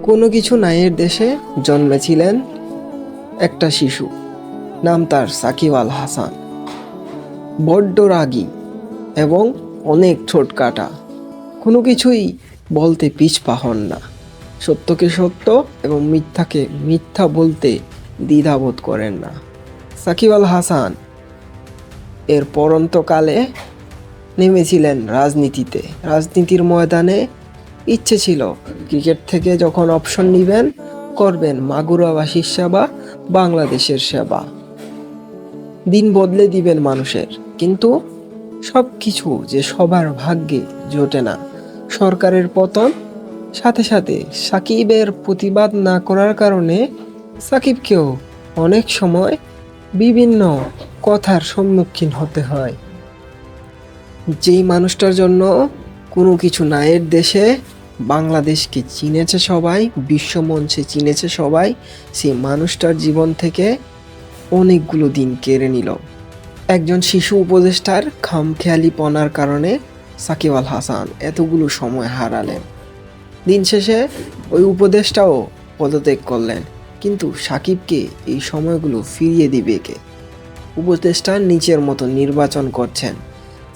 কোনো কিছু নাইয়ের দেশে জন্মেছিলেন একটা শিশু, নাম তার সাকিব আল হাসান। বড্ড রাগী এবং অনেক ছোটকাটা কোনো কিছুই বলতে পিছপা হন না। সত্যকে সত্য এবং মিথ্যাকে মিথ্যা বলতে দ্বিধাবোধ করেন না। সাকিব আল হাসান এর পরন্তকালে নেমেছিলেন রাজনীতিতে। রাজনীতির ময়দানে ইচ্ছে ছিল। ক্রিকেট থেকে যখন অপশন নেবেন, করবেন মাগুরাবাসীর সেবা, বাংলাদেশের সেবা। দিন বদলে দিবেন মানুষের। কিন্তু সব কিছু যে সবার ভাগ্যে জোটে না। সরকারের পতন, সাথে সাথে সাকিবের প্রতিবাদ না করার কারণে সাকিবকেও অনেক সময় বিভিন্ন কথার সম্মুখীন হতে হয়। যেই মানুষটার জন্য কোনো কিছু নায়ের দেশে বাংলাদেশকে চিনেছে সবাই, বিশ্বমঞ্চে চিনেছে সবাই। সেই মানুষটার জীবন থেকে অনেকগুলো দিন কেড়ে নিল। একজন শিশু উপদেষ্টার খামখেয়ালিপনার কারণে সাকিব আল হাসান এতগুলো সময় হারালেন। দিন শেষে ওই উপদেষ্টাও পদত্যাগ করলেন। কিন্তু সাকিবকে এই সময়গুলো ফিরিয়ে দিবে কে? উপদেষ্টার নিচের মতো নির্বাচন করছেন।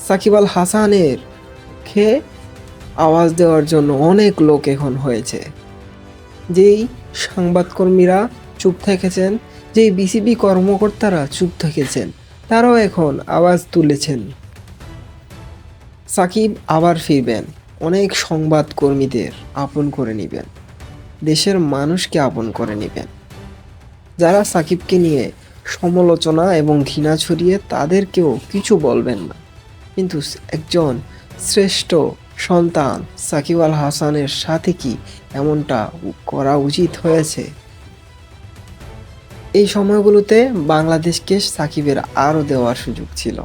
সাকিব আল হাসানের খেয়ে আওয়াজ দেওয়ার জন্য অনেক লোক এখন হয়েছে। যেই সংবাদকর্মীরা চুপ থেকেছেন, যেই বিসিবি কর্মকর্তারা চুপ থেকেছেন, তারাও এখন আওয়াজ তুলেছেন। সাকিব আবার ফিরবেন। অনেক সংবাদকর্মীদের আপন করে নেবেন। দেশের মানুষকে আপন করে নেবেন। যারা সাকিবকে নিয়ে সমালোচনা এবং ঘৃণা ছড়িয়ে তাদেরকেও কিছু বলবেন না। কিন্তু একজন শ্রেষ্ঠ সন্তান সাকিব আল হাসানের সাথে কি এমনটা করা উচিত হয়েছে? এই সময়গুলোতে বাংলাদেশকে সাকিবের আরও দেওয়ার সুযোগ ছিল।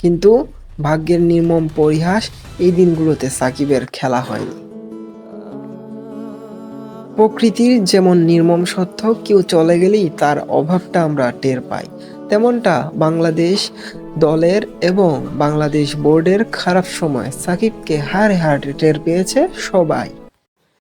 কিন্তু ভাগ্যের নির্মম পরিহাস এই দিনগুলোতে সাকিবের খেলা হয়নি। প্রকৃতির যেমন নির্মম সত্য কেউ চলে গেলেই তার অভাবটা আমরা টের পাই। তেমনটা বাংলাদেশ দলের এবং বাংলাদেশ বোর্ডের খারাপ সময় সাকিবকে হারে হারে টের পেয়েছে সবাই।